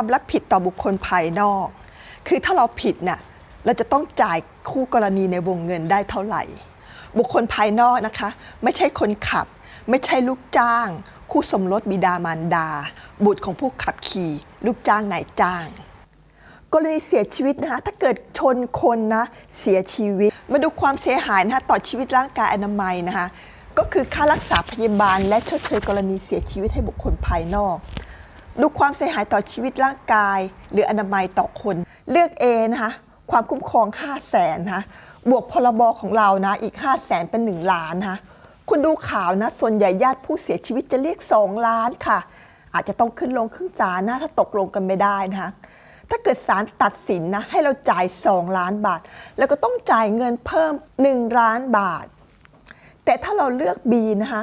ความรับผิดต่อบุคคลภายนอก คือถ้าเราผิดน่ะเราจะต้องจ่ายคู่กรณีในวงเงินได้เท่าไหร่ บุคคลภายนอกนะคะ ไม่ใช่คนขับ ไม่ใช่ลูกจ้าง คู่สมรสบิดามารดา บุตรของผู้ขับขี่ ลูกจ้างนายจ้าง กรณีเสียชีวิตนะคะถ้าเกิดชนคนนะเสียชีวิต มาดูความเสียหายนะคะต่อชีวิตร่างกายอนามัยนะคะก็คือค่ารักษาพยาบาลและชดเชยกรณีเสียชีวิตให้บุคคลภายนอก ดูความเสียหายต่อชีวิตร่างกาย หรืออนามัยต่อคน เลือก A นะคะความคุ้มครอง 5 0 0แสนนะคะบวกพรบของเรานะอีก 5 0 0แสนเป็น 1 ล้านนะคะคุณดูข่าวนะส่วนใหญ่ญาติผู้เสียชีวิตจะเรียก 2 ล้านค่ะ อาจจะต้องขึ้นลงขึ้นศาลนะถ้าตกลงกันไม่ได้นะคะถ้าเกิดศาลตัดสินนะให้เราจ่าย 2 ล้านบาท แล้วก็ต้องจ่ายเงินเพิ่ม 1 ล้านบาท แต่ถ้าเราเลือก B นะคะ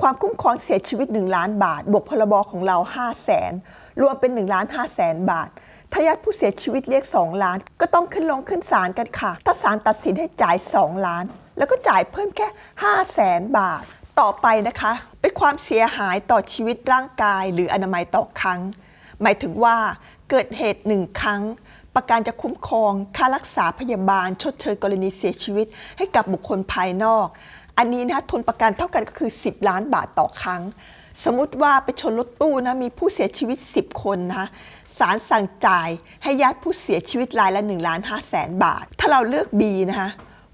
ความคุ้มครองเสียชีวิต 1 ล้านบาท บวกพรบของเรา 5 0 0แสนรวมเป็น1ล้าน5แสนบาทถ้าญาติผู้เสียชีวิตเรียก 2 ล้าน ก็ต้องขึ้นลงขึ้นศาลกันค่ะ ถ้าศาลตัดสินให้จ่าย 2 ล้าน แล้วก็จ่ายเพิ่มแค่5แสนบาท ต่อไปนะคะเป็นความเสียหายต่อชีวิตร่างกาย หรืออนามัยต่อครั้ง หมายถึงว่าเกิดเหตุหนึ่งครั้ง ประกันจะคุ้มครอง ค่ารักษาพยาบาล ชดเชยกรณีเสียชีวิต ให้กับบุคคลภายนอก อันนี้นะคะทุนประกันเท่ากันก็คือ 10 ล้านบาทต่อครั้ง สมมติว่าไปชนรถตู้นะมีผู้เสียชีวิต 10 คนนะศาลสั่งจ่ายให้ญาติผู้เสียชีวิตรายละ1ล้าน5แสนบาท ถ้าเราเลือก B นะคะ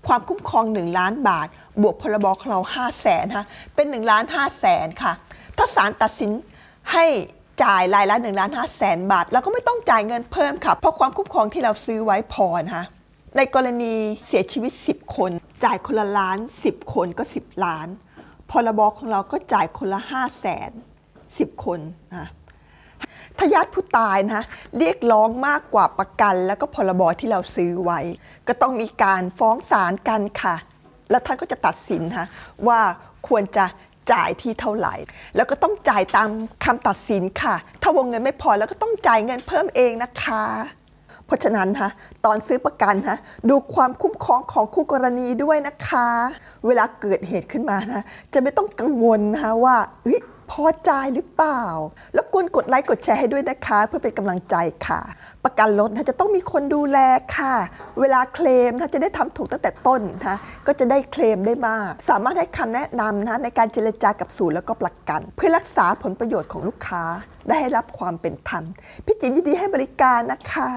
ความคุ้มครอง 1 ล้านบาท บวกพรบของเรา5แสนนะเป็น1ล้าน5แสนค่ะ ถ้าศาลตัดสินให้จ่ายรายละ1ล้าน5แสนบาทเราก็ไม่ต้องจ่ายเงินเพิ่มค่ะ เพราะความคุ้มครองที่เราซื้อไว้พอนะคะ ในกรณีเสียชีวิต 10 คน จ่ายคนละล้าน 10 คนก็ 10 ล้าน พรบของเราก็จ่ายคนละ5แสน10 คนนะถ้าญาติผู้ตายนะเรียกร้องมากกว่าประกัน แล้วก็พรบที่เราซื้อไว้ ก็ต้องมีการฟ้องศาลกันค่ะ แล้วท่านก็จะตัดสินนะว่าควรจะจ่ายที่เท่าไหร่ แล้วก็ต้องจ่ายตามคำตัดสินค่ะ ถ้าวงเงินไม่พอแล้วก็ต้องจ่ายเงินเพิ่มเองนะคะ เพราะฉะนั้นฮะตอนซื้อประกันฮะดูความคุ้มครองของคู่กรณีด้วยนะคะ เวลาเกิดเหตุขึ้นมานะจะไม่ต้องกังวลนะคะว่าเฮ้ยพอจ่ายหรือเปล่า แล้วกวนกดไลค์กดแชร์ให้ด้วยนะคะ เพื่อเป็นกำลังใจค่ะ ประกันรถนะจะต้องมีคนดูแลค่ะ เวลาเคลมนะจะได้ทำถูกตั้งแต่ต้นนะก็จะได้เคลมได้มาก สามารถให้คำแนะนำนะในการเจรจากับศูนย์แล้วก็ประกัน เพื่อรักษาผลประโยชน์ของลูกค้าได้ให้รับความเป็นธรรม พี่จิ๋มยินดีให้บริการนะคะ